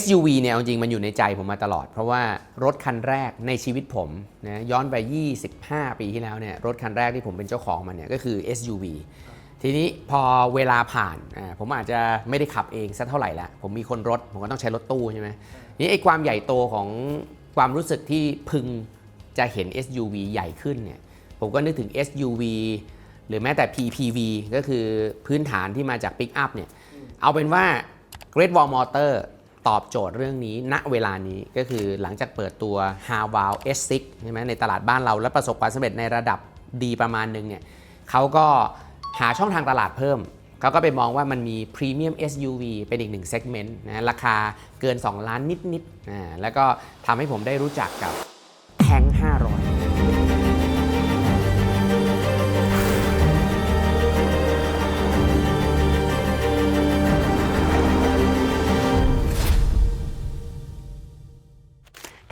SUV เนี่ยจริงมันอยู่ในใจผมมาตลอด เพราะว่ารถคันแรกในชีวิตผมนะย้อนไป 25 ปีที่แล้วเนี่ยรถคันแรกที่ผมเป็นเจ้าของมันเนี่ยก็คือ SUV ทีนี้พอเวลาผ่านอ่าผมอาจจะไม่ได้ขับเองสักเท่าไหร่ละผมมีคนรถ ผมก็ต้องใช้รถตู้ใช่ไหมนี่ไอ้ความใหญ่โตของความรู้สึกที่พึงจะเห็น SUV ใหญ่ขึ้นเนี่ยผมก็นึกถึง SUV หรือแม้แต่ PPV ก็คือพื้นฐานที่มาจาก Pick Up เนี่ยเอาเป็นว่า Great Wall Motor ตอบโจทย์เรื่องนี้ณเวลานี้ก็คือหลังจากเปิดตัว h a w a l S6 ใช่ไหมในตลาดบ้านเราและประสบความสำเร็จในระดับดีประมาณหนึงเนี่ยเขาก็หาช่องทางตลาดเพิ่ม เขาก็ไปมองว่ามันมี Premium SUV เป็นอีกหนึ่งเซกเมนต์นะราคาเกิน 2 ล้านนิดๆอ่าแล้วก็ทำให้ผมได้รู้จักกับแทง500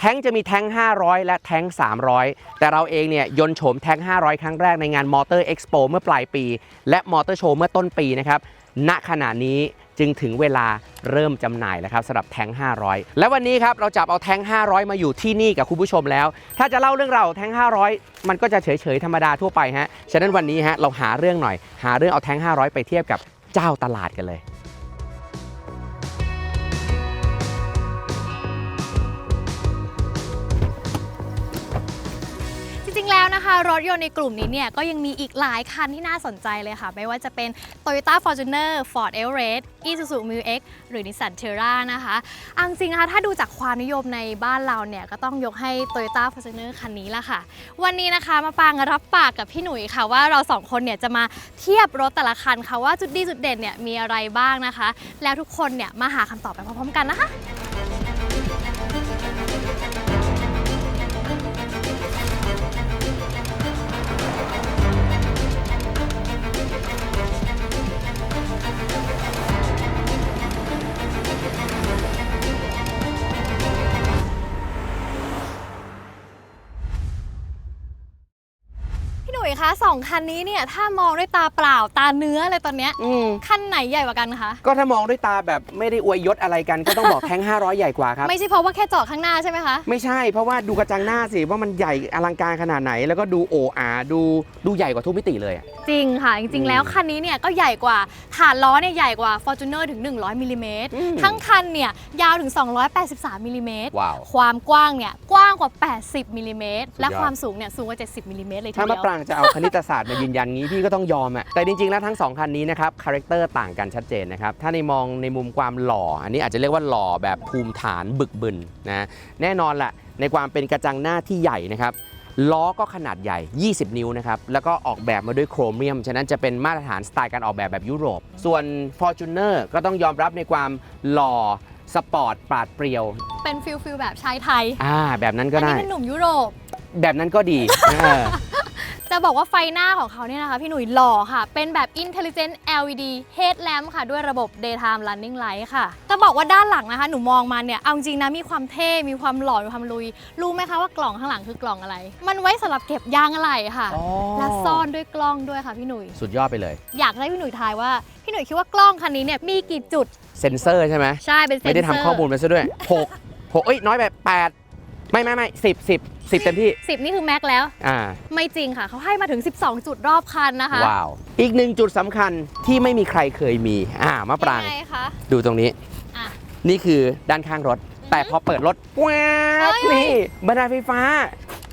แท้งจะมีแท้ง 500 และแท้ง 300 แต่เราเองเนี่ยยนโฉมแท้ง 500 ครั้งแรกในงานมอเตอร์เอ็กซ์โปเมื่อปลายปี และมอเตอร์โชว์เมื่อต้นปีนะครับณขณะนี้จึงถึงเวลาเริ่มจำหน่ายแล้วครับสำหรับแท้ง 500 และวันนี้ครับเราจับเอาแท้ง 500 มาอยู่ที่นี่กับคุณผู้ชมแล้ว ถ้าจะเล่าเรื่องเราแท้ง 500 มันก็จะเฉยๆธรรมดาทั่วไปฮะฉะนั้นวันนี้ฮะเราหาเรื่องหน่อย หาเรื่องเอาแท้ง 500 ไปเทียบกับเจ้าตลาดกันเลย ริงๆแล้วนะรถยนต์ในกลุ่มนี้เนี่ยก็ยังมีอีกหลายคันที่น่าสนใจเลยค่ะ ไม่ว่าจะเป็น Toyota Fortuner Ford Everest Isuzu m u x หรือ Nissan Terra นะคะอาจริงนะคะถ้าดูจากความนิยมในบ้านเราเนี่ยก็ต้องยกให้ Toyota Fortuner คันนี้ละค่ะ วันนี้นะคะมาปางรับปากกับพี่หนุ่ยค่ะ ว่าเราสองคนเนี่ยจะมาเทียบรถแต่ละคันค่ะว่าจุดดีจุดเด่นเนี่ยมีอะไรบ้างนะคะ แล้วทุกคนเนี่ยมาหาคำตอบไปพร้อมๆกันนะคะ gracias. องคันนี้เนี่ยถ้ามองด้วยตาเปล่าตาเนื้อเลยตอนเนี้ยอืมคันไหนใหญ่กว่ากันคะ ก็ถ้ามองด้วยตาแบบไม่ได้อวยยศอะไรกัน ก็ต้องบอกแท้ง 500 ใหญ่กว่าครับ ไม่ใช่เพราะว่าแค่จอดข้างหน้าใช่ไหมคะ ไม่ใช่เพราะว่าดูกระจังหน้าสิว่ามันใหญ่อลังการขนาดไหน แล้วก็ดูโออาดูดูใหญ่กว่าทุกมิติเลยอะ จริงค่ะ จริง ๆ แล้วคันนี้เนี่ยก็ใหญ่กว่าฐานล้อเนี่ยใหญ่กว่า Fortuner ถึง 100มิลลิเมตรอืมทั้งคันเนี่ยยาวถึง 283มิลลิเมตรว้าว ความกว้างเนี่ยกว้างกว่า 80มิลลิเมตรและสุดยอดความสูงเนี่ยสูงกว่า 70มิลลิเมตรเลยทีถ้ามะเดียว ปรางจะเอาคณิตศาสตร์มายืนยันงี้พี่ก็ต้องยอมอะแต่จริงๆแล้วทั้งสองคันนี้นะครับคาแรคเตอร์ต่างกันชัดเจนนะครับถ้าในมองในมุมความหล่อ อันนี้อาจจะเรียกว่าหล่อแบบภูมิฐานบึกบึนนะแน่นอนแหละในความเป็นกระจังหน้าที่ใหญ่นะครับล้อก็ขนาดใหญ่ 20 นิ้วนะครับ แล้วก็ออกแบบมาด้วยโครเมียม ฉะนั้นจะเป็นมาตรฐานสไตล์การออกแบบแบบยุโรป ส่วน Fortuner ก็ต้องยอมรับในความหล่อสปอร์ตปราดเปรียว เป็นฟิลฟิลแบบชายไทย อ่า แบบนั้นก็อันได้นี้เป็นหนุ่มยุโรป แบบนั้นก็ดีเออ จะบอกว่าไฟหน้าของเขาเนี่ยนะคะ พี่หนุ่ยหล่อค่ะ เป็นแบบ Intelligent LED Headlamp ค่ะ ด้วยระบบ Daytime Running Light ค่ะ จะบอกว่าด้านหลังนะคะ หนูมองมาเนี่ย เอาจริงนะ มีความเท่ มีความหล่อ มีความลุย รู้ไหมคะว่ากล่องข้างหลังคือกล่องอะไร มันไว้สำหรับเก็บยางอะไหล่ค่ะ อ๋อ และซ่อนด้วยกล้องด้วยค่ะพี่หนุ่ย สุดยอดไปเลย อยากให้พี่หนุ่ยทายว่า พี่หนุ่ยคิดว่ากล้องคันนี้เนี่ยมีกี่จุด เซนเซอร์ใช่ไหม ใช่เป็นเซนเซอร์ ไม่ได้ทำข้อมูลมาซะด้วยหกหกเอ้ย น้อยไปแปด ไม่ไม่ไม่สิบสิบสิบเต็มที่สิบนี่คือแม็กแล้ว อ่า ไม่จริงค่ะ เขาให้มาถึง 12 จุดรอบคันนะคะว้าว อีกหนึ่งจุดสำคัญที่ไม่มีใครเคยมี อ่ามะปราง ยังไงคะดูตรงนี้ อะ นี่คือด้านข้างรถ แต่พอเปิดรถแวบเฮ้ย นี่บันไดไฟฟ้า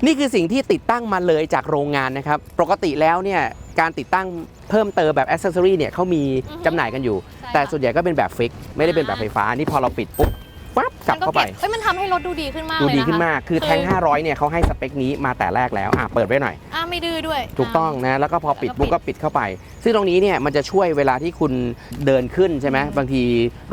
นี่คือสิ่งที่ติดตั้งมาเลยจากโรงงานนะครับ ปกติแล้วเนี่ยการติดตั้งเพิ่มเติมแบบอ c เซสซอรีเนี่ยเขามีจำหน่ายกันอยู่ ใช่แต่ค่ะ ส่วนใหญ่ก็เป็นแบบฟิก ไม่ได้เป็นแบบไฟฟ้า นี่พอเราปิดปุ๊บ ปั๊บกลับมันเข้าไปก็บเอ้ยมันทำให้รถดูดีขึ้นมากดูเลยดีนะคะ ขึ้นมากคือแทง500 เนี่ยเขาให้สเปคนี้มาแต่แรกแล้วอะเปิดไว้หน่อย อ่าไม่ดื้อด้วย ถูกต้องนะแล้วก็พอปิดแล้วก็ปุ๊บก็ปิดเข้าไป ซึ่งตรงนี้เนี่ยมันจะช่วยเวลาที่คุณเดินขึ้นใช่ไหมอืมบางที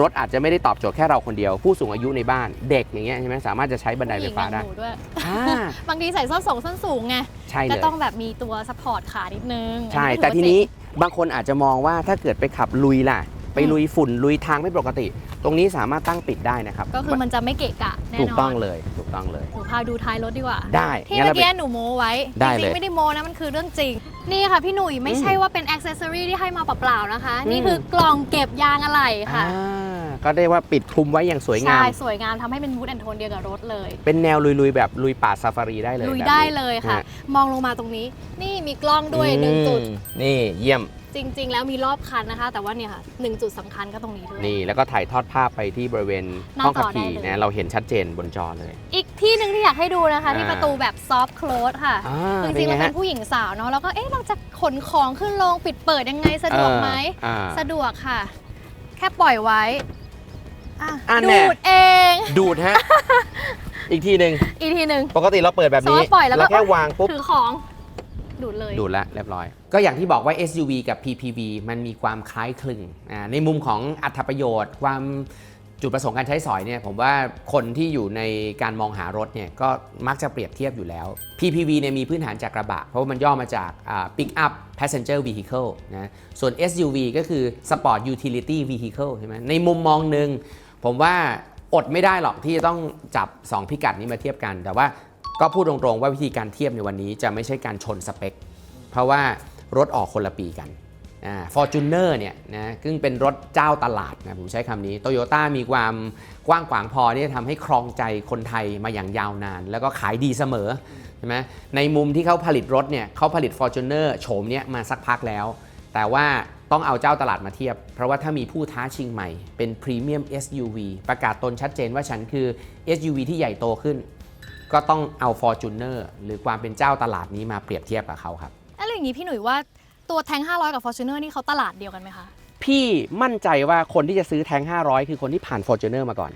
รถอาจจะไม่ได้ตอบโจทย์แค่เราคนเดียว ผู้สูงอายุในบ้านเด็กอย่างเงี้ยใช่ไหมสามารถจะใช้บันไดไฟฟ้าได้ผู้หญิงอย่งหนูด้วยอ่าบางทีใส่ส้นสูงส้นสูงไง ใช่ก็เลยต้องแบบมีตัวซัพพอร์ตขานิดนึงใช่ อัแต่ถือทีว่านี้บางคนอาจจะมองว่าถ้าเกิดไปขับลุยล่ะ ไปลุยฝุ่นลุยทางไม่ปกติ ตรงนี้สามารถตั้งปิดได้นะครับเจ๋งก็คือมันจะไม่เกะกะแน่นอนถูกต้องเลยถูกต้องเลย หนูพาดูท้ายรถดีกว่า ได้ที่งั้นเมื่เราอไปกี้หนูโม้ไว้ได้จเลริยงๆไม่ได้โม้นะมันคือเรื่องจริง นี่ค่ะพี่หนุ่ยไม่ใช่ว่าเป็นอ c เซสซอรีที่ให้มาเปล่าๆนะคะ อืม นี่คือกล่องเก็บยางอะไหล่ค่ะ อ่าก็ได้ว่าปิดคลุมไว้อย่างสวยงาม ใช่ สวยงามทำให้เป็นวูดแอนโทนเดียวกับรถเลย เป็นแนวลุยๆแบบลุยป่าซาฟารีได้เลยลุยแบบนี้ได้เลยค่ะนมองลงมาตรงนี้ นี่มีกล้องด้วยหนึ่งจุด อืมนี่เยี่ยม จริง ๆ แล้วมีรอบคันนะคะ แต่ว่าเนี่ยค่ะหนึ่งจุดสำคัญก็ตรงนี้ด้วย นี่แล้วก็ถ่ายทอดภาพไปที่บริเวณหน้าห้องขับจอได้ขี่เลย นะเราเห็นชัดเจนบนจอเลย อีกที่หนึ่งที่อยากให้ดูนะคะ ที่อ่า ประตูแบบซอฟ t ์ l ค s e ค่ะ อ่าจเป็รินงๆไงเราเป็ฮะนผู้หญิงสาวเนาะแล้วก็เอ๊ะเราจะขนของขึ้นลงปิดเปิดยังไงสะดวกไหม อ่า สะดวกค่ะ แค่ปล่อยไว้อะอันแน่ ดูดเอง ดูดฮะ อีกทีหนึ่งอีกทีหนึ่ง ปกติเราเปิดแบบนี้สมมุติปล่อยแล้วก็ แค่วางปุ๊บ ถือของ ดูดเลย ดูดละเรียบร้อย ก็อย่างที่บอกว่า SUV กับ PPV มันมีความคล้ายคลึงในมุมของอัตประโยชน์ ความจุดประสงค์การใช้สอยเนี่ยผมว่าคนที่อยู่ในการมองหารถเนี่ยก็มักจะเปรียบเทียบอยู่แล้ว PPV เนี่ยมีพื้นฐานจากกระบะ เพราะว่ามันย่อมาจาก Pick up Passenger Vehicle นะส่วน SUV ก็คือ Sport Utility Vehicle ใช่ไหมในมุมมองหนึ่งผมว่าอดไม่ได้หรอกที่จะต้องจับ 2 พิกัดนี้มาเทียบกัน แต่ว่า ก็พูดตรงๆว่าวิธีการเทียบในวันนี้จะไม่ใช่การชนสเปค เพราะว่ารถออกคนละปีกันฟอร์จูเนอร์เนี่ยนะซึ่งเป็นรถเจ้าตลาดนะผมใช้คำนี้โตโยต้ามีความกว้างขวางพอที่จะทำให้ครองใจคนไทยมาอย่างยาวนาน แล้วก็ขายดีเสมอใช่ไหมในมุมที่เขาผลิตรถเนี่ยเขาผลิต f o r t u n e r โฉมเนี้ยมาสักพักแล้ว แต่ว่าต้องเอาเจ้าตลาดมาเทียบ เพราะว่าถ้ามีผู้ท้าชิงใหม่เป็นพรีเมียม SUV ประกาศตนชัดเจนว่าฉันคือ SUV ที่ใหญ่โตขึ้น ก็ต้องเอา Fortuner หรือความเป็นเจ้าตลาดนี้มาเปรียบเทียบกับเขาครับแล้วอย่างนี้พี่หนุ่ยว่าตัวแทง 500 กับ Fortuner นี่เขาตลาดเดียวกันไหมคะพี่มั่นใจว่าคนที่จะซื้อแทง 500 คือคนที่ผ่าน Fortuner มาก่อน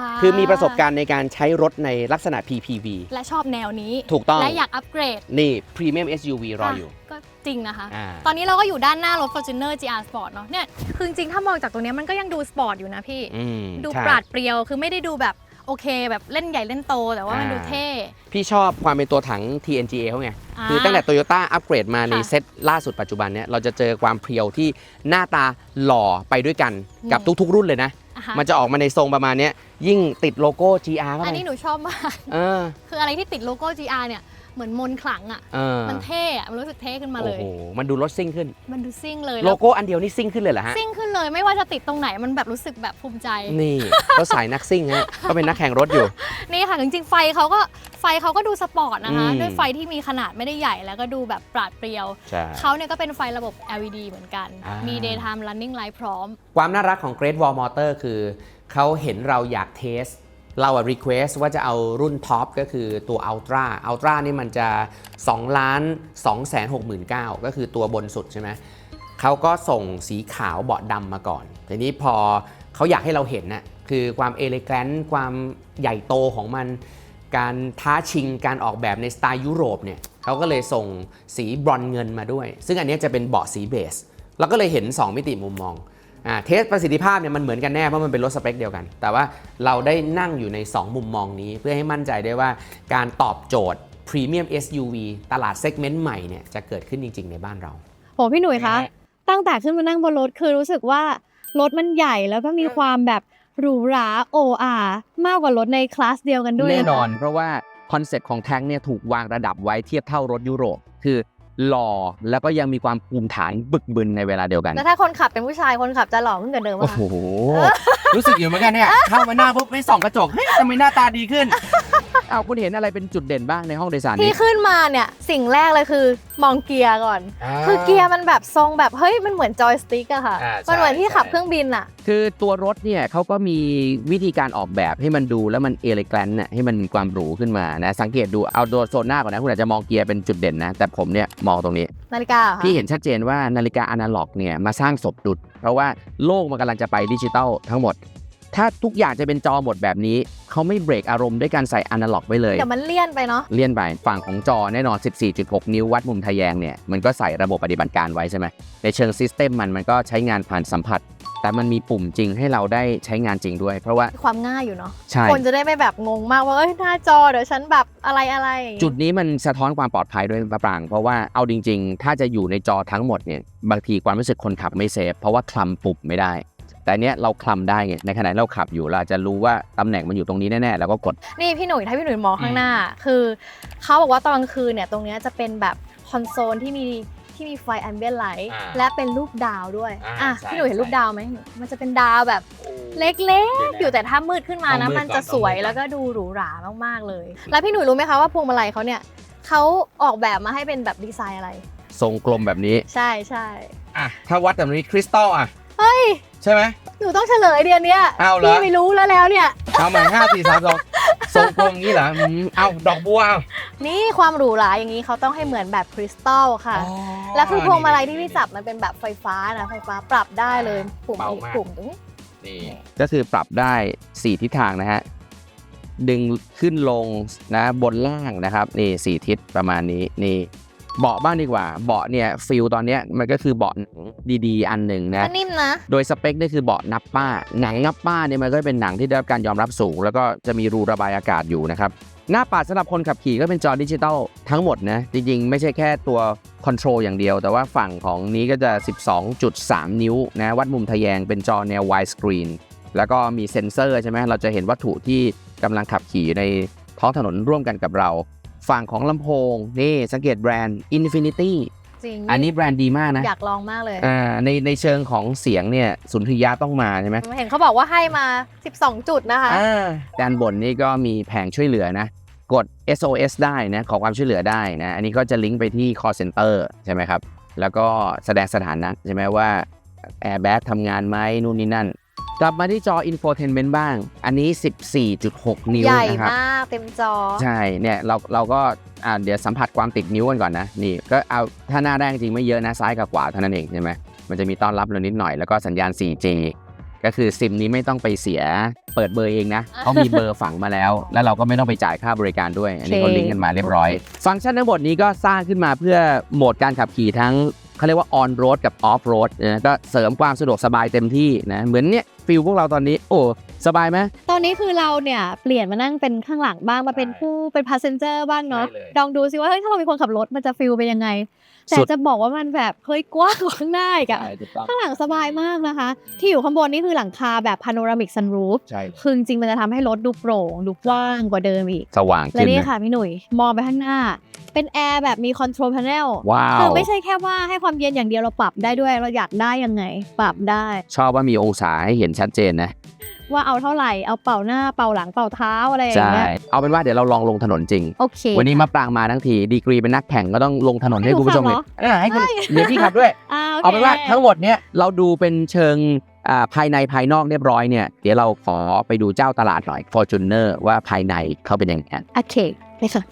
าคือมีประสบการณ์ในการใช้รถในลักษณะ PPV และชอบแนวนี้ ถูกต้อง และอยากอัปเกรดนี่ Premium SUV รออยู่ะก็จริงนะคะ อ่า ตอนนี้เราก็อยู่ด้านหน้ารถ Fortuner GR Sport เนาะเนี่ยคือจริงๆถ้ามองจากตรงเนี้ยมันก็ยังดูสปอร์ตอยู่นะพี่ อืมดูใช่ ปราดเปรียวคือไม่ได้ดูแบบ โอเคแบบเล่นใหญ่เล่นโตแต่ว่ามันอ่าดูเท่ พี่ชอบความเป็นตัวถัง TNGA เขาไง อ่าคือตั้งแต่ Toyota อัปเกรดมาในค่ะ เซตล่าสุดปัจจุบันเนี่ยเราจะเจอความเพรียวที่หน้าตาหล่อไปด้วยกันกับอืมทุกๆ รุ่นเลยนะ อะฮะมันจะออกมาในทรงประมาณเนี้ยยิ่งติดโลโก้ GR เข้าอันไปนี้หนูชอบมาก เออ คืออะไรที่ติดโลโก้ GR เนี่ย เหมือนมนต์ขลังอะ เออมันเท่อะมันรู้สึกเท่ขึ้นมาเลโอ้ย โหมันดูรถซิ่งขึ้น มันดูซิ่งเลยโลแล้วโก้อันเดียวนี่ซิ่งขึ้นเลยเหรอฮะ ซิ่งขึ้นเลยไม่ว่าจะติดตรงไหนมันแบบรู้สึกแบบภูมิใจ นี่ ก็สายนักซิ่งฮะ ก็เป็นนักแข่งรถอยู่ นี่ค่ะจริงๆไฟเขาก็ไฟเขาก็ดูสปอร์ตนะคะ อืม ด้วยไฟที่มีขนาดไม่ได้ใหญ่แล้วก็ดูแบบปราดเปรียว ใช่ เขาเนี่ยก็เป็นไฟระบบ LED เหมือนกัน อ่ามี มี daytime running light พร้อม ความน่ารักของ Great Wall Motor คือ เขาเห็นเราอยากเทส เราอะ request ว่าจะเอารุ่นท็อปก็คือตัว Ultra Ultra นี่มันจะ 2 ล้าน2 6 9 0 0 0 ก็คือตัวบนสุดใช่ไหมเขาก็ส่งสีขาวเบาะดำมาก่อน ทีนี้พอเขาอยากให้เราเห็นน่ะคือความเอเลแกรนความใหญ่โตของมัน การท้าชิงการออกแบบในสไตล์ยุโรปเนี่ยเขาก็เลยส่งสีบรอนเงินมาด้วย ซึ่งอันนี้จะเป็นเบาะสีเบสเราก็เลยเห็น 2 มิติมุมมอง เทสประสิทธิภาพเนี่ยมันเหมือนกันแน่เพราะมันเป็นรถสเปคเดียวกัน แต่ว่าเราได้นั่งอยู่ใน 2 มุมมองนี้ เพื่อให้มั่นใจได้ว่าการตอบโจทย์พรีเมียม SUV ตลาดเซกเมนต์ใหม่เนี่ยจะเกิดขึ้นจริง ๆ ในบ้านเราโหพี่หนุ่ยคะ ตั้งแต่ขึ้นมานั่งบนรถคือรู้สึกว่ารถมันใหญ่แล้วก็มีความแบบหรูหราโออามากกว่ารถในคลาสเดียวกันด้วยแน่นอนะคะเพราะว่าคอนเซ็ปต์ของแท้งเนี่ยถูกวางระดับไว้เทียบเท่ารถยุโรป คือ หล่อแล้วก็ยังมีความภูมิฐานบึกบึนในเวลาเดียวกัน แล้วถ้าคนขับเป็นผู้ชายคนขับจะหล่อขึ้นกว่าเดิมโอ้ปะโห รู้สึกอยู่เหมือนกันเนี่ยเข้ามาหน้าปุ๊บไม่ส่องกระจกเฮ้ยทำไมหน้าตาดีขึ้น เอาคุณเห็นอะไรเป็นจุดเด่นบ้างในห้องโดยสารที่นี้ ขึ้นมาเนี่ย สิ่งแรกเลยคือมองเกียร์ก่อนคือเกียร์มันแบบทรงแบบเฮ้ยมันเหมือนจอยสติ๊กอะค่ะ อ่าใช่มันเหมือนที่ใช่ขับเครื่องบินอะคือตัวรถเนี่ยเขาก็มีวิธีการออกแบบให้มันดูแล้วมันเอเลแกรนน่ะให้มันมีความหรูขึ้นมานะ สังเกตดูเอาโดโซนหน้าก่อนนะคุณอาจจะมองเกียร์เป็นจุดเด่นนะ แต่ผมเนี่ยมองตรงนี้ นาฬิกาเหรอคะพี่เห็นชัดเจนว่านาฬิกาอนาล็อกเนี่ยมาสร้างศพดุดเพราะว่าโลกมันกำลังจะไปดิจิตอลทั้งหมด ถ้าทุกอย่างจะเป็นจอหมดแบบนี้ เขาไม่เบรกอารมณ์ด้วยการใส่อนาล็อกไว้เลยเดี๋ยวมันเลี่ยนไปเนาะเลี่ยนไป ฝั่งของจอแน่นอน 14.6 นิ้ววัดมุมทะแยงเนี่ย มันก็ใส่ระบบปฏิบัติการไว้ใช่ไหม ในเชิงซิสเต็มมันมันก็ใช้งานผ่านสัมผัส แต่มันมีปุ่มจริงให้เราได้ใช้งานจริงด้วย เพราะว่าความง่ายอยู่เนาะใช่คนจะได้ไม่แบบงงมากว่าเอ้ยหน้าจอเดี๋ยวฉันแบบอะไรอะไรอย่างงี้จุดนี้มันสะท้อนความปลอดภัยด้วยปะปรางเพราะว่าเอาจริง ๆ ถ้าจะอยู่ในจอทั้งหมดเนี่ยบางทีความรู้สึกคนขับไม่เซฟเพราะว่าคลำปุ่มไม่ได้ แต่เนี้ยเราคลำได้ไงในขณะที่เราขับอยู่เราจะรู้ว่าตำแหน่งมันอยู่ตรงนี้แน่ๆแล้วก็กด นี่พี่หนุ่ยถ้าพี่หนุ่ยมองข้างหน้า คือเขาบอกว่าตอนกลางคืนเนี่ยตรงเนี้ยจะเป็นแบบคอนโซลที่มีที่มีไฟแอมเบียนไลท์อ่าและเป็นรูปดาวด้วยอ่าอะใช่พี่หนูเห็นใช่รูปดาวไหมมันจะเป็นดาวแบบเล็กๆ อยู่แต่ถ้ามืดขึ้นมาต้นะองมืดมันจะก่อนสวยต้องมืดก่อน แล้วก็ดูหรูหรามากๆเลย แล้วพี่หนุ่ยรู้ไหมคะว่าพวงมาลัยเขาเนี่ยเขาออกแบบมาให้เป็นแบบดีไซน์อะไร ทรงกลมแบบนี้ ใช่ใช่ อะถ้าวัดแบบนี้คริสตัลอะ เฮ้ย ใช่ไหม หนูต้องเฉลยเดือนเนี้ยเอาเหรอ พี่ไม่รู้แล้วแล้วเนี่ย เอาใหม่ห้าสี่สามสองทรงกลมงี้เหรออืมเอาดอกบัวเอานี่ความหรูหราอย่างนี้เขาต้องให้เหมือนแบบคริสตัลค่ะ อ๋อ แล้วคือพวงมาลัยที่พี่จับมันเป็นแบบไฟฟ้านะไฟฟ้าปรับได้เลยปุ่มเบานี้มาก ปุ่มตรงนี้นี่ก็คือปรับได้ 4 ทิศทางนะฮะ ดึงขึ้นลงนะบนล่างนะครับ นี่สทิศประมาณนี้นี่ เบาะบ้างดีกว่า เบาะเนี่ยฟิลตอนเนี้ยมันก็คือเบาะหนังดีๆ อันหนึ่งนะ ก็นิ่มนะ โดยสเปคนี่คือเบาะนับป้า หนังนับป้าเนี่ยมันก็เป็นหนังที่ได้รับการยอมรับสูง แล้วก็จะมีรูระบายอากาศอยู่นะครับ หน้าปัดสำหรับคนขับขี่ก็เป็นจอดิจิตอลทั้งหมดนะ จริงๆ ไม่ใช่แค่ตัวคอนโทรลอย่างเดียว แต่ว่าฝั่งของนี้ก็จะ 12.3 นิ้วนะวัดมุมทะแยงเป็นจอแนว wide screen แล้วก็มีเซ็นเซอร์ใช่ไหมเราจะเห็นวัตถุที่กำลังขับขี่อยู่ในท้องถนนร่วมกันกับเรา ฝั่งของลำโพงนี่สังเกตแบรนด์ Infinity จริงอันนี้แบรนด์ดีมากนะอยากลองมากเลย อ่าในในเชิงของเสียงเนี่ยสุนทรียะต้องมาใช่ไหมเห็นเขาบอกว่าให้มา 12 จุดนะคะอ่าด้านบนนี่ก็มีแผงช่วยเหลือนะ กด SOS ได้นะขอความช่วยเหลือได้นะอันนี้ก็จะลิงก์ไปที่ call center ใช่ไหมครับ แล้วก็แสดงสถานะใช่ไหมว่า airbag ทำงานไหมนู่นนี่นั่น กลับมาที่จอ infotainment บ้าง อันนี้ 14.6 นิ้วใหญ่นะครับ มากเต็มจอ ใช่ เนี่ย เราเราก็อ่าเดี๋ยวสัมผัสความติดนิ้วกันก่อนนะ นี่ ก็เอาถ้าหน้าแรกจริงไม่เยอะนะ ซ้ายกับขวาเท่านั้นเองใช่ไหม มันจะมีต้อนรับเรานิดหน่อย แล้วก็สัญญาณ 4G ก็คือซิมนี้ไม่ต้องไปเสียเปิดเบอร์เองนะเขามีเบอร์ฝังมาแล้ว แล้วเราก็ไม่ต้องไปจ่ายค่าบริการด้วย อันนี้เขาโอเคลิงก์กันมาเรียบร้อย ฟังก์ชันทั้งหมดนี้ก็สร้างขึ้นมาเพื่อโหมดการขับขี่ทั้ง เขาเรียกว่า on road กับ off road นะก็เสริมความสะดวกสบายเต็มที่นะเหมือนเนี่ยฟิลพวกเราตอนนี้โอ้สบายไหมตอนนี้คือเราเนี่ยเปลี่ยนมานั่งเป็นข้างหลังบ้างมาเป็นใช่ผู้เป็นพาสเซนเจอร์บ้างเนาะใช่เลยลองดูซิว่าเฮ้ยถ้าเราเป็นคนขับรถมันจะฟิลเป็นยังไง แต่สุดจะบอกว่ามันแบบเฮ้ยกว้างกว่าข้างหน้าอีกอะถูกต้องข้างหลังสบายมากนะคะ ที่อยู่ข้างบนนี่คือหลังคาแบบพาโนรามิกซันรูฟใช่คือจริงๆมันจะทำให้รถดูโปร่งดูกว้างกว่าเดิมอีก สว่างและขึ้นนี่นะค่ะพี่หนุ่ยมองไปข้างหน้า เป็นแอร์แบบมีคอนโทรลพาเนลว้าวคือไม่ใช่แค่ว่าให้ความเย็นอย่างเดียวเราปรับได้ด้วยเราอยากได้ยังไง ปรับได้ ชอบว่ามีองศาให้เห็นชัดเจนนะ ว่าเอาเท่าไหร่เอาเป่าหน้าเป่าหลังเป่าเท้าอะไรอย่างใช่ เงี้ยเอาเป็นว่าเดี๋ยวเราลองลงถนนจริง โอเค วันนี้มาปรางมาทั้งทีดีกรีเป็นนักแข่งก็ต้องลงถนนให้ให้คุณผู้ชมหนูเห็นขับเหรอเออให้คุณใช่เดี๋ยวพี่ขับด้วย อ่าโอเอาเคเป็นว่าทั้งหมดเนี้ยเราดูเป็นเชิงอ่าภายในภายนอกเรียบร้อยเนี่ยเดี๋ยวเราขอไปดูเจ้าตลาดหน่อย Fortuner ว่าภายในเขาเป็นยังไง โอเคไปค่ะ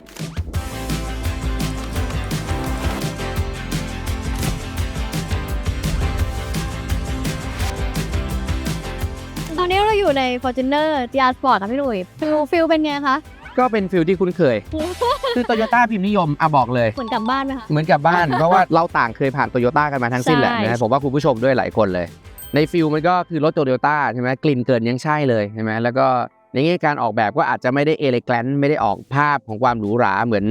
อนนี้เราอยู่ใน Fortuner GR Sport ค่ะพี่หนุ่ยฟิลฟิลเป็นไงคะก็เป็นฟิลที่คุ้นเคย คือโตโยต้าพิมพ์นิยมอะบอกเลย เหมือนกลับบ้านไหมคะ เหมือนกับบ้าน เพราะว่าเราต่างเคยผ่านโตโยต้ากันมาทั้งสิ้นแหละใช่ นะผมว่าคุณผู้ชมด้วยหลายคนเลย ในฟิลมันก็คือรถโตโยต้าใช่ไหมกลิ่นเกินยังใช่เลยใช่ไหมแล้วก็ในแง่การออกแบบก็อาจจะไม่ได้เอเลแกรนไม่ได้ออกภาพของความหรูหราเหมือน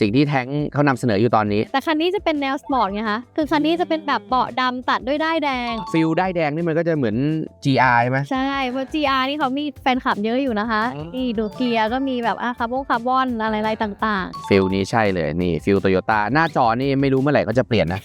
สิ่งที่แท้งเขานำเสนออยู่ตอนนี้ แต่คันนี้จะเป็นแนวสปอร์ตไงคะ คือคันนี้จะเป็นแบบเบาะดำตัดด้วยด้ายแดง ฟิลได้ายแดงนี่มันก็จะเหมือน GR ใช่ไหมใช่เพราะ GR นี่เขามีแฟนคลับเยอะอยู่นะคะอืมนี่ดูเกียร์ก็มีแบบอะคาร์บอนคาร์บอนอะไรๆต่างฟิลนี้ใช่เลยนี่ฟิลโตโยต้าหน้าจอนี่ไม่รู้เมื่อไหร่เขาจะเปลี่ยนนะ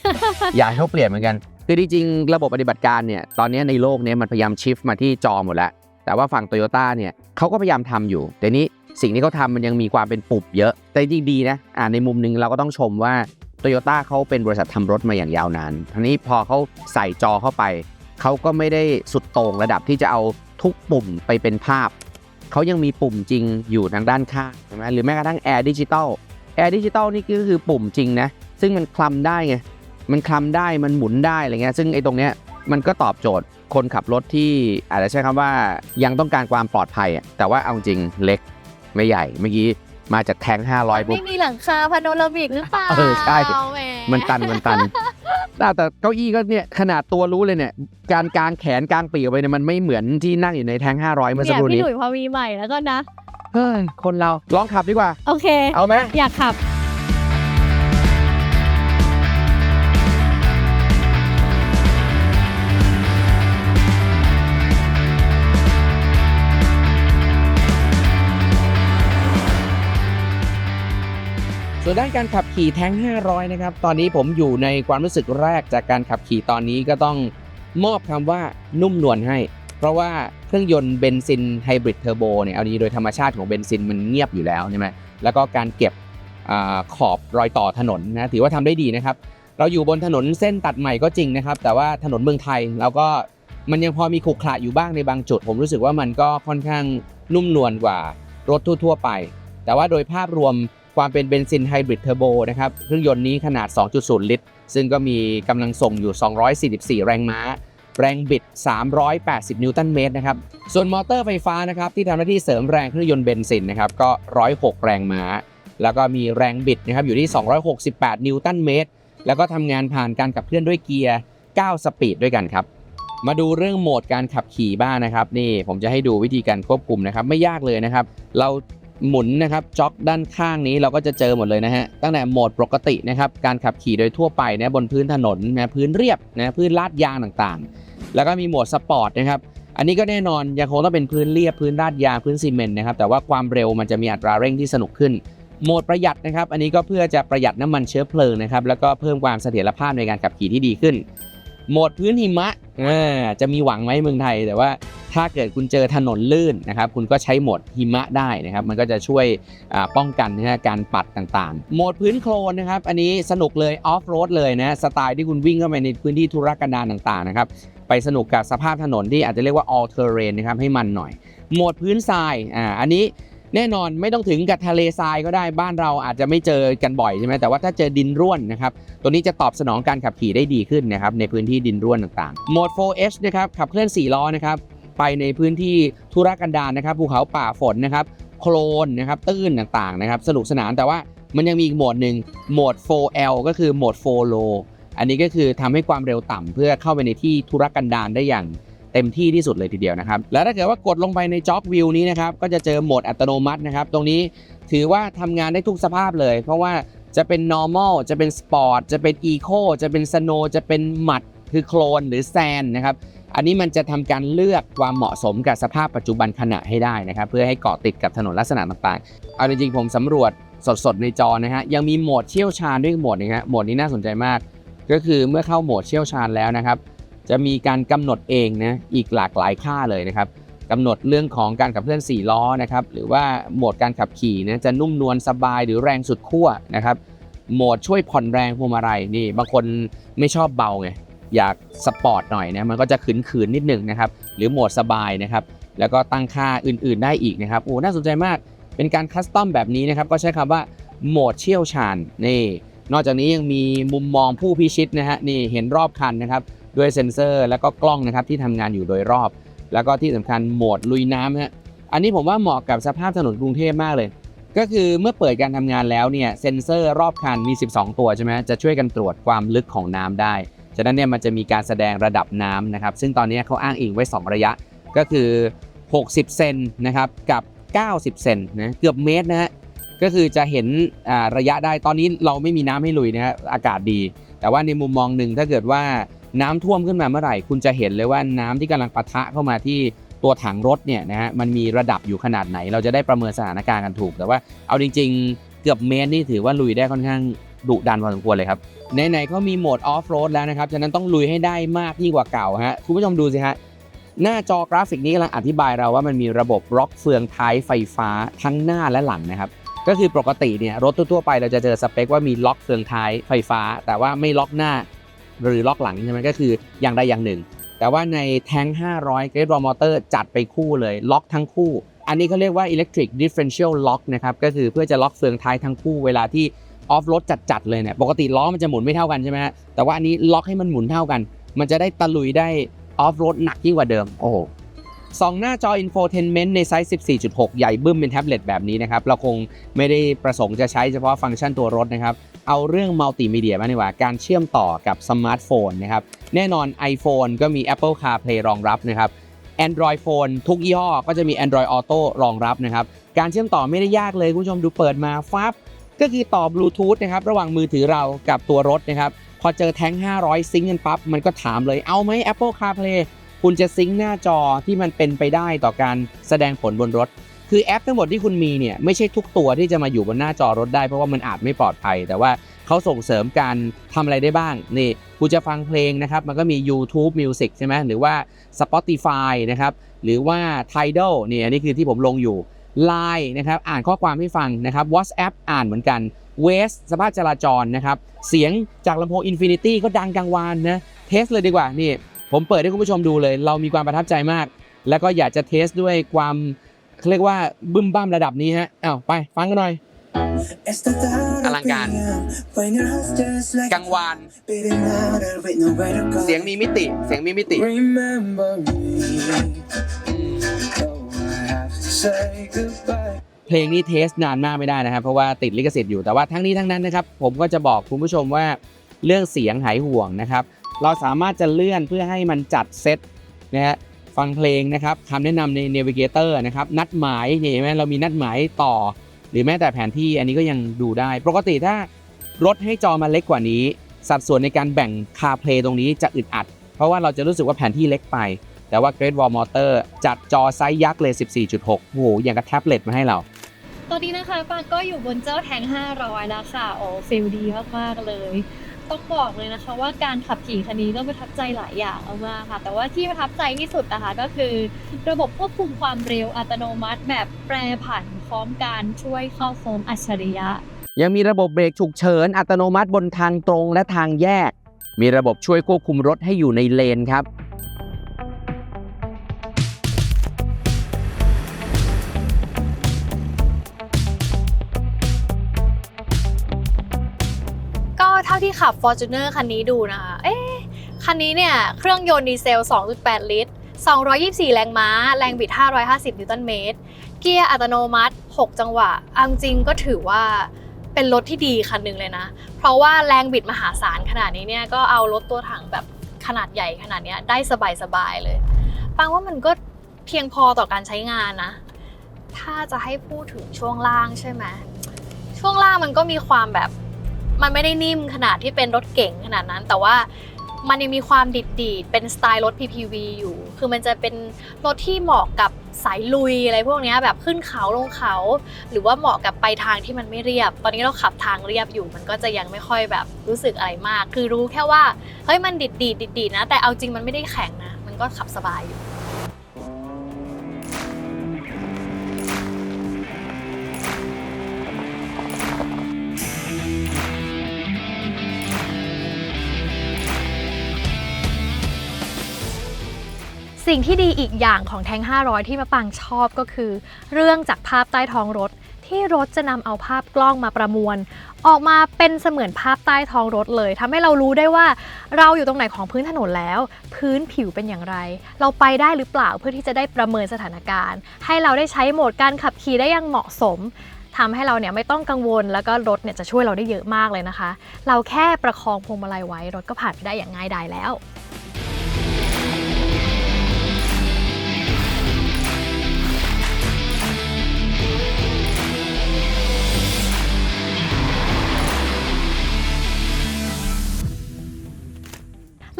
อยากให้เขาเปลี่ยนเหมือนกัน คือจริงๆระบบปฏิบัติการเนี่ยตอนนี้ในโลกเนี้มันพยายามชิฟมาที่จอหมดแล้วแต่ว่าฝั่งโตโยต้าเนี่ยเขาก็พยายามทำอยู่แต่นี้ สิ่งที่เขาทำมันยังมีความเป็นปุบเยอะ แต่จริงดีนะอ่าในมุมหนึงเราก็ต้องชมว่าโตโยต้าเขาเป็นบริษัททำรถมาอย่างยาวนานทีนี้พอเขาใส่จอเข้าไป เขาก็ไม่ได้สุดโต่งระดับที่จะเอาทุกปุ่มไปเป็นภาพ เขายังมีปุ่มจริงอยู่ทางด้านข้างใช่ไหมหรือแม้กระทั่ง Air Digital Air Digital นี่ก็คือปุ่มจริงนะ ซึ่งมันคลำได้ไง มันคลำได้ มันหมุนได้อะไรเงี้ย ซึ่งไอ้ตรงเนี้ยมันก็ตอบโจทย์คนขับรถที่อาจจะใช้คำว่ายังต้องการความปลอดภัย แต่ว่าเอาจริงเล็ก ไม่ใหญ่เมื่อกี้มาจากแทงๆ500ปุ๊บ ไม่มีหลังคาพาโนรามิกหรือเปล่าเออใช่ แหมมันตันมันตันแต่แต่เก้าอี้ก็เนี่ยขนาดตัวรู้เลยเนี่ย การกางแขนกางปีกออกไปเนี่ยมันไม่เหมือนที่นั่งอยู่ในแทง500เมื่อสักเนี่ยครู่พี่นี้หนุ่ยพอมีใหม่แล้วก็นะ เฮ้ยคนเราลองขับดีกว่า โอเค เอาไหมอยากขับ ส่วนด้านการขับขี่แท้ง 500 นะครับ ตอนนี้ผมอยู่ในความรู้สึกแรกจากการขับขี่ตอนนี้ก็ต้องมอบคำว่านุ่มนวลให้ เพราะว่าเครื่องยนต์เบนซินไฮบริดเทอร์โบเนี่ยเอาดีโดยธรรมชาติของเบนซินมันเงียบอยู่แล้วใช่ไหมแล้วก็การเก็บอขอบรอยต่อถนนนะถือว่าทำได้ดีนะครับ เราอยู่บนถนนเส้นตัดใหม่ก็จริงนะครับ แต่ว่าถนนเมืองไทยเราก็มันยังพอมีขรุขระอยู่บ้างในบางจุด ผมรู้สึกว่ามันก็ค่อนข้างนุ่มนวลกว่ารถทั่ว ๆ ไป แต่ว่าโดยภาพรวม ความเป็นเบนซินไฮบริดเทอร์โบนะครับเครื่องยนต์นี้ขนาด 2.0 ลิตร ซึ่งก็มีกำลังส่งอยู่ 244 แรงม้า แรงบิด 380 นิวตันเมตรนะครับส่วนมอเตอร์ไฟฟ้านะครับที่ทำหน้าที่เสริมแรงเครื่องยนต์เบนซินนะครับก็ 106 แรงม้า แล้วก็มีแรงบิดนะครับอยู่ที่ 268 นิวตันเมตร แล้วก็ทำงานผ่านการขับเคลื่อนด้วยเกียร์ 9 สปีดด้วยกันครับมาดูเรื่องโหมดการขับขี่บ้างนะครับนี่ผมจะให้ดูวิธีการควบคุมนะครับไม่ยากเลยนะครับ เรา หมุนนะครับจ็อกด้านข้างนี้เราก็จะเจอหมดเลยนะฮะตั้งแต่โหมดปกตินะครับการขับขี่โดยทั่วไปนะบนพื้นถนนนะพื้นเรียบนะพื้นลาดยางต่างๆ แล้วก็มีโหมดสปอร์ตนะครับอันนี้ก็แน่นอนยังคงต้องเป็นพื้นเรียบพื้นลาดยางพื้นซีเมนต์นะครับแต่ว่าความเร็วมันจะมีอัตราเร่งที่สนุกขึ้นโหมดประหยัดนะครับ อันนี้ก็เพื่อจะประหยัดน้ำมันเชื้อเพลิงนะครับ แล้วก็เพิ่มความเสถียรภาพในการขับขี่ที่ดีขึ้น โหมดพื้นหิมะอ่าจะมีหวังไหมเมืองไทย แต่ว่าถ้าเกิดคุณเจอถนนลื่นนะครับ คุณก็ใช้โหมดหิมะได้นะครับ มันก็จะช่วยป้องกันนะฮะการปัดต่างๆ โหมดพื้นโคลนนะครับ อันนี้สนุกเลยออฟโรดเลยนะสไตล์ที่คุณวิ่งเข้าไปในพื้นที่ธุรกันดารต่างๆนะครับไปสนุกกับสภาพถนนที่อาจจะเรียกว่า all terrain นะครับให้มันหน่อย โหมดพื้นทรายอ่าอันนี้ แน่นอนไม่ต้องถึงกับทะเลทรายก็ได้บ้านเราอาจจะไม่เจอกันบ่อยใช่ไหมแต่ว่าถ้าเจอดินร่วนนะครับตัวนี้จะตอบสนองการขับขี่ได้ดีขึ้นนะครับในพื้นที่ดินร่วนต่างๆโหมด 4H นะครับขับเคลื่อน 4 ล้อนะครับไปในพื้นที่ธุรกันดารนะครับภูเขาป่าฝนนะครับโคลนนะครับตื้นต่างๆนะครับสนุกสนานแต่ว่ามันยังมีอีกโหมดหนึ่งโหมด 4L ก็คือโหมด 4 low อันนี้ก็คือทำให้ความเร็วต่ำเพื่อเข้าไปในที่ธุรกันดารได้อย่าง เต็มที่ที่สุดเลยทีเดียวนะครับแล้วถ้าเกิดว่ากดลงไปในจ็อกวิวนี้นะครับก็จะเจอโหมดอัตโนมัตินะครับตรงนี้ถือว่าทำงานได้ทุกสภาพเลย เพราะว่าจะเป็น normal จะเป็น sport จะเป็น eco จะเป็น snow จะเป็นหมัดคือโคลนหรือแซนนะครับอันนี้มันจะทำการเลือกความเหมาะสมกับสภาพปัจจุบันขณะให้ได้นะครับเพื่อให้เกาะติดกับถนนลักษณะต่างๆ เอาจริงๆผมสำรวจสดๆในจอนะฮะยังมีโหมดเชี่ยวชาญด้วยโหมดนี้ฮะโหมดนี้น่าสนใจมาก ก็คือเมื่อเข้าโหมดเชี่ยวชาญแล้วนะครับ จะมีการกำหนดเองนะอีกหลากหลายค่าเลยนะครับกำหนดเรื่องของการขับเคลื่อน 4 ล้อนะครับหรือว่าโหมดการขับขี่นะจะนุ่มนวลสบายหรือแรงสุดขั้วนะครับโหมดช่วยผ่อนแรงพวงมาลัยนี่บางคนไม่ชอบเบาไงอยากสปอร์ตหน่อยนะมันก็จะขืนๆนิดหนึ่งนะครับหรือโหมดสบายนะครับแล้วก็ตั้งค่าอื่นๆได้อีกนะครับโอ้น่าสนใจมากเป็นการคัสตอมแบบนี้นะครับก็ใช้คำว่าโหมดเชี่ยวชาญนี่นอกจากนี้ยังมีมุมมองผู้พิชิตนะฮะนี่เห็นรอบคันนะครับ ด้วยเซ็นเซอร์ แล้วก็กล้องนะครับที่ทำงานอยู่โดยรอบ แล้วก็ที่สำคัญโหมดลุยน้ำนะฮะอันนี้ผมว่าเหมาะกับสภาพถนนกรุงเทพมากเลย ก็คือเมื่อเปิดการทำงานแล้วเนี่ยเซ็นเซอร์รอบคันมี 12 ตัวใช่ไหมจะช่วยกันตรวจความลึกของน้ำได้ฉะนั้นเนี่ยมันจะมีการแสดงระดับน้ำนะครับ ซึ่งตอนนี้เขาอ้างอิงไว้ 2 ระยะก็คือ 60 เซนนะครับกับ 90 เซนนะเกือบเมตรนะฮะก็คือจะเห็นระยะได้ตอนนี้เราไม่มีน้ำให้ลุยนะฮะอากาศดี แต่ว่าในมุมมองหนึ่งถ้าเกิดว่า น้ำท่วมขึ้นมาเมื่อไหร่ คุณจะเห็นเลยว่าน้ำที่กำลังปะทะเข้ามาที่ตัวถังรถเนี่ยนะฮะมันมีระดับอยู่ขนาดไหน เราจะได้ประเมินสถานการณ์กันถูก แต่ว่าเอาจริง ๆ เกือบเมตรนี่ถือว่าลุยได้ค่อนข้างดุดันพอสมควรเลยครับไหนๆก็มีโหมดออฟโรดแล้วนะครับฉะนั้นต้องลุยให้ได้มากยิ่งกว่าเก่าฮะคุณผู้ชมดูสิฮะหน้าจอกราฟิกนี้กำลังอธิบายเราว่ามันมีระบบล็อกเฟืองท้ายไฟฟ้าทั้งหน้าและหลังนะครับก็คือปกติเนี่ยรถทั่วๆไปเราจะเจอสเปคว่ามีล็อกเฟืองท้ายไฟฟ้า แต่ว่าไม่ล็อกหน้า หรือล็อกหลังใช่ไหมก็คืออย่างใดอย่างหนึ่ง แต่ว่าในแทง500 g r a d e Raw Motor จัดไปคู่เลยล็อกทั้งคู่ อันนี้เขาเรียกว่า Electric Differential Lock นะครับก็คือเพื่อจะล็อกเฟืองท้ายทั้งคู่เวลาที่ออฟรถจัดๆเลยเนี่ยปกติล้อมันจะหมุนไม่เท่ากันใช่ไหมฮะแต่ว่าอันนี้ล็อกให้มันหมุนเท่ากัน มันจะได้ตะลุยได้ออฟรถหนักยิ่งกว่าเดิมโอ้ โหสองหน้าจอ Infotainment ในไซส์ 14.6 ใหญ่บึ้มเป็นแท็บเล็ตแบบนี้นะครับ เราคงไม่ได้ประสงค์จะใช้เฉพาะฟังก์ชันตัวรถนะครับ เอาเรื่องมัลติมีเดียมาดีกว่า การเชื่อมต่อกับสมาร์ทโฟนนะครับ แน่นอน iPhone ก็มี Apple CarPlay รองรับนะครับ Android Phone ทุกยี่ห้อก็จะมี Android Auto รองรับนะครับ การเชื่อมต่อไม่ได้ยากเลยคุณผู้ชมดูเปิดมาฟับก็คือต่อบลูทูธนะครับระหว่างมือถือเรากับตัวรถนะครับพอเจอแท้ง 500 ซิงค์กันปั๊บมันก็ถามเลยเอาไหม Apple CarPlay คุณจะซิงค์หน้าจอที่มันเป็นไปได้ต่อการแสดงผลบนรถ คือแอปทั้งหมดที่คุณมีเนี่ยไม่ใช่ทุกตัวที่จะมาอยู่บนหน้าจอรถได้เพราะว่ามันอาจไม่ปลอดภัย แต่ว่าเขาส่งเสริมการทำอะไรได้บ้างนี่คุณจะฟังเพลงนะครับ มันก็มี YouTube Music ใช่ไหมหรือว่า Spotify นะครับหรือว่า Tidal นี่อันนี้คือที่ผมลงอยู่ Line นะครับอ่านข้อความให้ฟังนะครับ WhatsApp อ่านเหมือนกัน Waze สภาพจราจรนะครับ เสียงจากลำโพง Infinity ก็ดังกลางวานนะ เทสเลยดีกว่า นี่ ผมเปิดให้คุณผู้ชมดูเลย เรามีความประทับใจมาก แล้วก็อยากจะเทสด้วยความเขาเรียกว่าบึ้มบ้ามระดับนี้ฮะอ้าวไปฟังกันหน่อยอลังการกังวาน เสียงมีมิติ เสียงมีมิติ เพลงนี้เทสนานมากไม่ได้นะครับ เพราะว่าติดลิขสิทธิ์อยู่แต่ว่าทั้งนี้ทั้งนั้นนะครับ ผมก็จะบอกคุณผู้ชมว่าเรื่องเสียงหายห่วงนะครับ เราสามารถจะเลื่อนเพื่อให้มันจัดเซตนะฮะฟังเพลงนะครับคำแนะนำใน Navigator นะครับ นัดหมายเห็นไหมเรามีนัดหมายต่อ หรือแม้แต่แผนที่อันนี้ก็ยังดูได้ ปกติถ้ารถให้จอมาเล็กกว่านี้ สัดส่วนในการแบ่งคาเพลย์ตรงนี้จะอึดอัด เพราะว่าเราจะรู้สึกว่าแผนที่เล็กไป แต่ว่า Great Wall Motor จัดจอไซส์ยักษ์เลย 14.6 โอ้โห อย่างกับแท็บเล็ตมาให้เราตอนนี้นะคะปางก็อยู่บนเจ้าแทง 500แล้วค่ะโอ้ฟิลดีมาก ๆ เลย ต้องบอกเลยนะคะ ว่าการขับขี่คันนี้ก็ประทับใจหลายอย่างมากๆค่ะ แต่ว่าที่ประทับใจที่สุดนะคะก็คือ ระบบควบคุมความเร็วอัตโนมัติแบบแปรผันพร้อมการช่วยเข้าโค้งอัจฉริยะ ยังมีระบบเบรกฉุกเฉินอัตโนมัติบนทางตรงและทางแยก มีระบบช่วยควบคุมรถให้อยู่ในเลนครับ ท่าที่ขับ Fortuner คันนี้ดูนะคะ เอ๊ะ คันนี้เนี่ย เครื่องยนต์ดีเซล 2.8 ลิตร 224 แรงม้า แรงบิด 550 นิวตันเมตร เกียร์อัตโนมัติ 6 จังหวะเอาจริงก็ถือว่าเป็นรถที่ดีคันหนึ่งเลยนะ เพราะว่าแรงบิดมหาศาลขนาดนี้เนี่ย ก็เอารถตัวถังแบบขนาดใหญ่ขนาดเนี้ยได้สบายๆเลย ปังว่ามันก็เพียงพอต่อการใช้งานนะ ถ้าจะให้พูดถึงช่วงล่างใช่ไหม ช่วงล่างมันก็มีความแบบ มันไม่ได้นิ่มขนาดที่เป็นรถเก๋งขนาดนั้น แต่ว่ามันยังมีความดิดดีดๆเป็นสไตล์รถ PPV อยู่ คือมันจะเป็นรถที่เหมาะกับสายลุยอะไรพวกนี้แบบขึ้นเขาลงเขา หรือว่าเหมาะกับไปทางที่มันไม่เรียบ ตอนนี้เราขับทางเรียบอยู่ มันก็จะยังไม่ค่อยแบบรู้สึกอะไรมาก คือรู้แค่ว่าเฮ้ยมันดิดดีดดิดดีดๆนะ แต่เอาจริงมันไม่ได้แข็งนะ มันก็ขับสบายอยู่ สิ่งที่ดีอีกอย่างของแทง500 ที่มะปางชอบก็คือ เรื่องจากภาพใต้ท้องรถ ที่รถจะนำเอาภาพกล้องมาประมวล ออกมาเป็นเสมือนภาพใต้ท้องรถเลยทำให้เรารู้ได้ว่า เราอยู่ตรงไหนของพื้นถนนแล้ว พื้นผิวเป็นอย่างไร เราไปได้หรือเปล่าเพื่อที่จะได้ประเมินสถานการณ์ ให้เราได้ใช้โหมดการขับขี่ได้อย่างเหมาะสมทำให้เราเนี่ยไม่ต้องกังวลแล้วก็รถเนี่ยจะช่วยเราได้เยอะมากเลยนะคะ เราแค่ประคองพวงมาลัยไว้รถก็ผ่านไปได้อย่างง่ายดายแล้ว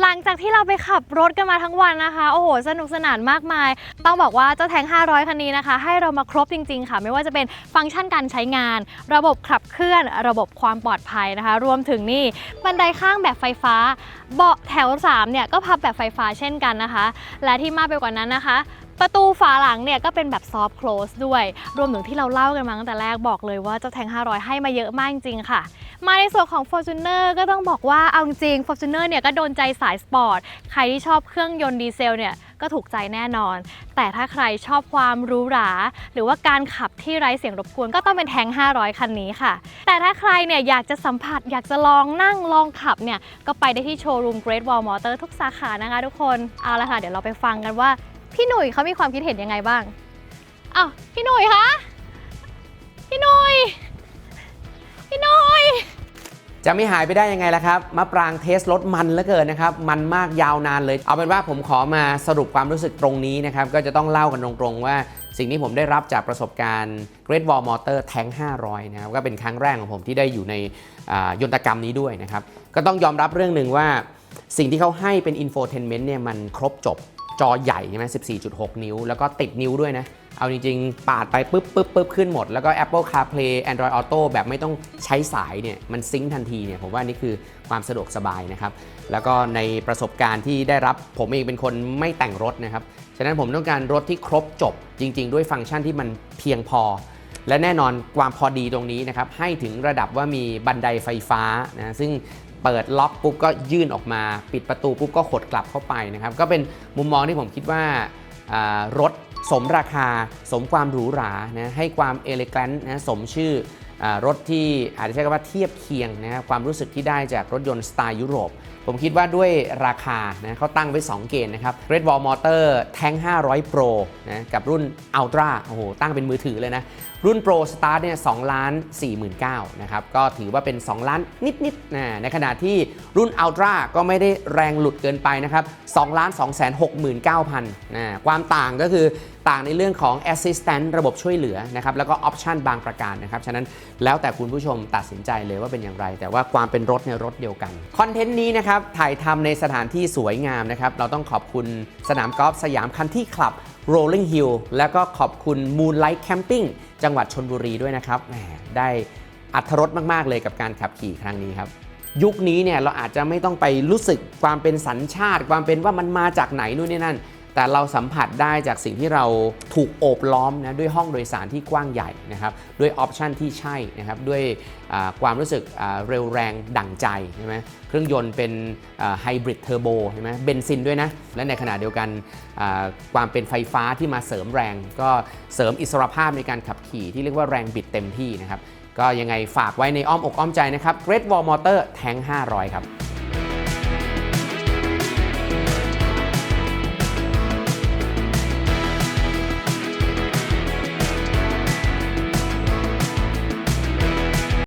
หลังจากที่เราไปขับรถกันมาทั้งวันนะคะ โอ้โห สนุกสนานมากมาย ต้องบอกว่าเจ้าแทง 500 คันนี้นะคะ ให้เรามาครบจริง ๆ ค่ะ ไม่ว่าจะเป็นฟังก์ชันการใช้งาน ระบบขับเคลื่อน ระบบความปลอดภัยนะคะ รวมถึงนี่ บันไดข้างแบบไฟฟ้า เบาะแถว 3 เนี่ย ก็พับแบบไฟฟ้าเช่นกันนะคะ และที่มากไปกว่านั้นนะคะ ประตูฝาหลังเนี่ยก็เป็นแบบซอฟ t c คลสด้วย รวมถึงที่เราเล่ากันมาตั้งแต่แรกบอกเลยว่าเจ้าแทง 500 ให้มาเยอะมากจริงค่ะ มาในส่วนของ Fortuner ก็ต้องบอกว่าเอาจริง Fortuner เนี่ยก็โดนใจสายสปอร์ต ใครที่ชอบเครื่องยนต์ดีเซลเนี่ยก็ถูกใจแน่นอน แต่ถ้าใครชอบความหรูหรา หรือว่าการขับที่ไร้เสียงรบกวนก็ต้องเป็นแทง 500 คันนี้ค่ะ แต่ถ้าใครเนี่ยอยากจะสัมผัส อยากจะลองนั่งลองขับเนี่ยก็ไปได้ที่โชว์รูม Great Wall Motor ทุกสาขานะคะทุกคน เอาละค่ะ เดี๋ยวเราไปฟังกันว่า พี่หนุ่ยเขามีความคิดเห็นยังไงบ้างอ้าวพี่หนุ่ยคะ พี่หนุ่ย พี่หนุ่ย จะไม่หายไปได้ยังไงล่ะครับมะปรางเทสรถมันเหลือเกินนะครับ มันมากยาวนานเลย เอาเป็นว่าผมขอมาสรุปความรู้สึกตรงนี้นะครับ ก็จะต้องเล่ากันตรงๆว่าสิ่งที่ผมได้รับจากประสบการณ์ Great Wall Motor Tank 500 นะครับ ก็เป็นครั้งแรกของผมที่ได้อยู่ในยนตกรรมนี้ด้วยนะครับ ก็ต้องยอมรับเรื่องหนึ่งว่า สิ่งที่เขาให้เป็น infotainment เนี่ยมันครบจบ จอใหญ่ใช่ไหม14.6 นิ้ว แล้วก็ติดนิ้วด้วยนะ เอาจริงๆ ปาดไปปุ๊บปุ๊บปุ๊บขึ้นหมด แล้วก็ Apple CarPlay Android Auto แบบไม่ต้องใช้สายเนี่ย มันซิงค์ทันทีเนี่ย ผมว่านี่คือความสะดวกสบายนะครับ แล้วก็ในประสบการณ์ที่ได้รับผมเองเป็นคนไม่แต่งรถนะครับ ฉะนั้นผมต้องการรถที่ครบจบจริง ๆ ด้วยฟังก์ชันที่มันเพียงพอ และแน่นอนความพอดีตรงนี้นะครับให้ถึงระดับว่ามีบันไดไฟฟ้านะซึ่ง เปิดล็อกปุ๊บก็ยื่นออกมา ปิดประตูปุ๊บก็ขดกลับเข้าไปนะครับ ก็เป็นมุมมองที่ผมคิดว่ารถสมราคา สมความหรูหรานะให้ความเอเลกันนะสมชื่อ รถที่อาจจะใช้คำว่าเทียบเคียงนะครับความรู้สึกที่ได้จากรถยนต์สไตล์ยุโรป ผมคิดว่าด้วยราคานะเขาตั้งไว้ 2 เกณฑ์นะครับ Red Wall Motor Tank 500 Pro นะกับรุ่น Ultra โอ้โหตั้งเป็นมือถือเลยนะ รุ่น Pro Start เนี่ย2ล้าน49,000นะครับก็ถือว่าเป็น 2 ล้านนิดๆนะในขณะที่รุ่น Ultra ก็ไม่ได้แรงหลุดเกินไปนะครับ2ล้าน269,000นะความต่างก็คือ ต่างในเรื่องของ Assistant ระบบช่วยเหลือนะครับแล้วก็ออปชันบางประการนะครับ ฉะนั้นแล้วแต่คุณผู้ชมตัดสินใจเลยว่าเป็นอย่างไร แต่ว่าความเป็นรถเนี่ยรถเดียวกันคอนเทนต์นี้นะครับถ่ายทำในสถานที่สวยงามนะครับเราต้องขอบคุณสนามกอล์ฟสยามคันที่คลับ Rolling Hill แล้วก็ขอบคุณ Moonlight Camping จังหวัดชนบุรีด้วยนะครับได้อัธรสมาก ๆ เลยกับการขับขี่ครั้งนี้ครับยุคนี้เนี่ยเราอาจจะไม่ต้องไปรู้สึกความเป็นสัญชาติ ความเป็นว่ามันมาจากไหนนู่นนี่นั่น แต่เราสัมผัสได้จากสิ่งที่เราถูกโอบล้อมนะด้วยห้องโดยสารที่กว้างใหญ่นะครับด้วยออปชันที่ใช่นะครับด้วยความรู้สึกเร็วแรงดั่งใจใช่ไหมเครื่องยนต์เป็นไฮบริดเทอร์โบใช่ไหมเบนซินด้วยนะ และในขณะเดียวกันความเป็นไฟฟ้าที่มาเสริมแรง ก็เสริมอิสรภาพในการขับขี่ที่เรียกว่าแรงบิดเต็มที่นะครับก็ยังไงฝากไว้ในอ้อมอกอ้อมใจนะครับ Red Wall Motor Tank 500 ครับ